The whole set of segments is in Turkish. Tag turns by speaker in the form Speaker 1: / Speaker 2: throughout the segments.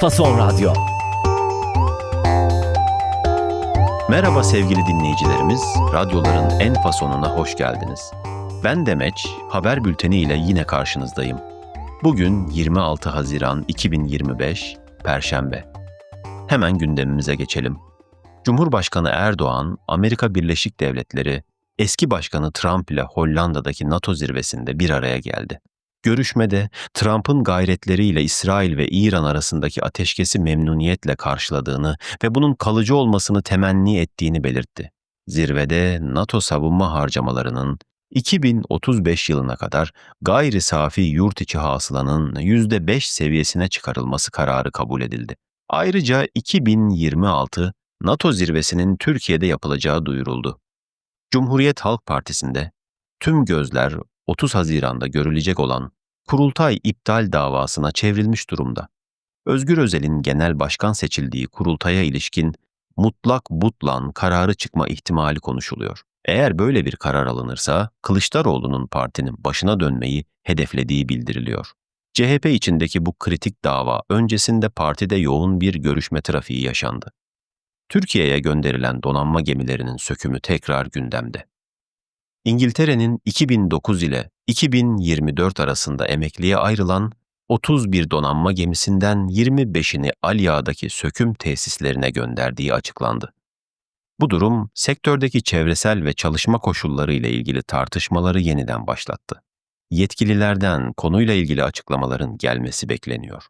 Speaker 1: Fason Radyo.
Speaker 2: Merhaba sevgili dinleyicilerimiz, radyoların en fasonuna hoş geldiniz. Ben Demeç, haber bülteni ile yine karşınızdayım. Bugün 26 Haziran 2025, Perşembe. Hemen gündemimize geçelim. Cumhurbaşkanı Erdoğan, Amerika Birleşik Devletleri, eski başkanı Trump ile Hollanda'daki NATO zirvesinde bir araya geldi. Görüşmede Trump'ın gayretleriyle İsrail ve İran arasındaki ateşkesi memnuniyetle karşıladığını ve bunun kalıcı olmasını temenni ettiğini belirtti. Zirvede NATO savunma harcamalarının 2035 yılına kadar gayri safi yurt içi hasılanın %5 seviyesine çıkarılması kararı kabul edildi. Ayrıca 2026 NATO zirvesinin Türkiye'de yapılacağı duyuruldu. Cumhuriyet Halk Partisi'nde tüm gözler 30 Haziran'da görülecek olan kurultay iptal davasına çevrilmiş durumda. Özgür Özel'in genel başkan seçildiği kurultaya ilişkin mutlak butlan kararı çıkma ihtimali konuşuluyor. Eğer böyle bir karar alınırsa Kılıçdaroğlu'nun partinin başına dönmeyi hedeflediği bildiriliyor. CHP içindeki bu kritik dava öncesinde partide yoğun bir görüşme trafiği yaşandı. Türkiye'ye gönderilen donanma gemilerinin sökümü tekrar gündemde. İngiltere'nin 2009 ile 2024 arasında emekliye ayrılan 31 donanma gemisinden 25'ini Alya'daki söküm tesislerine gönderdiği açıklandı. Bu durum sektördeki çevresel ve çalışma koşulları ile ilgili tartışmaları yeniden başlattı. Yetkililerden konuyla ilgili açıklamaların gelmesi bekleniyor.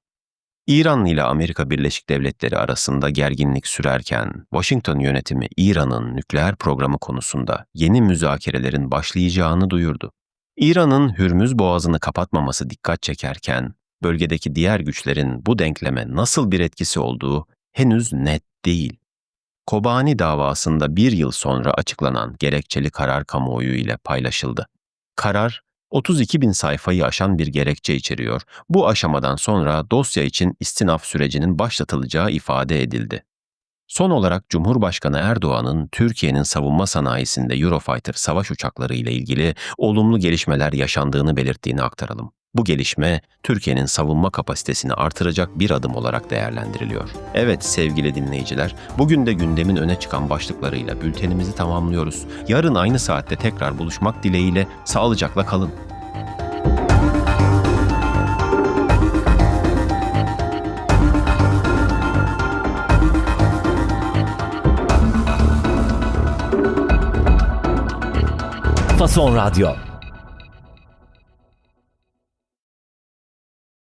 Speaker 2: İran ile Amerika Birleşik Devletleri arasında gerginlik sürerken Washington yönetimi İran'ın nükleer programı konusunda yeni müzakerelerin başlayacağını duyurdu. İran'ın Hürmüz Boğazı'nı kapatmaması dikkat çekerken bölgedeki diğer güçlerin bu denkleme nasıl bir etkisi olduğu henüz net değil. Kobani davasında bir yıl sonra açıklanan gerekçeli karar kamuoyu ile paylaşıldı. Karar, 32 bin sayfayı aşan bir gerekçe içeriyor. Bu aşamadan sonra dosya için istinaf sürecinin başlatılacağı ifade edildi. Son olarak Cumhurbaşkanı Erdoğan'ın Türkiye'nin savunma sanayisinde Eurofighter savaş uçakları ile ilgili olumlu gelişmeler yaşandığını belirttiğini aktaralım. Bu gelişme Türkiye'nin savunma kapasitesini artıracak bir adım olarak değerlendiriliyor. Evet sevgili dinleyiciler, bugün de gündemin öne çıkan başlıklarıyla bültenimizi tamamlıyoruz. Yarın aynı saatte tekrar buluşmak dileğiyle sağlıcakla kalın.
Speaker 1: Fason Radyo.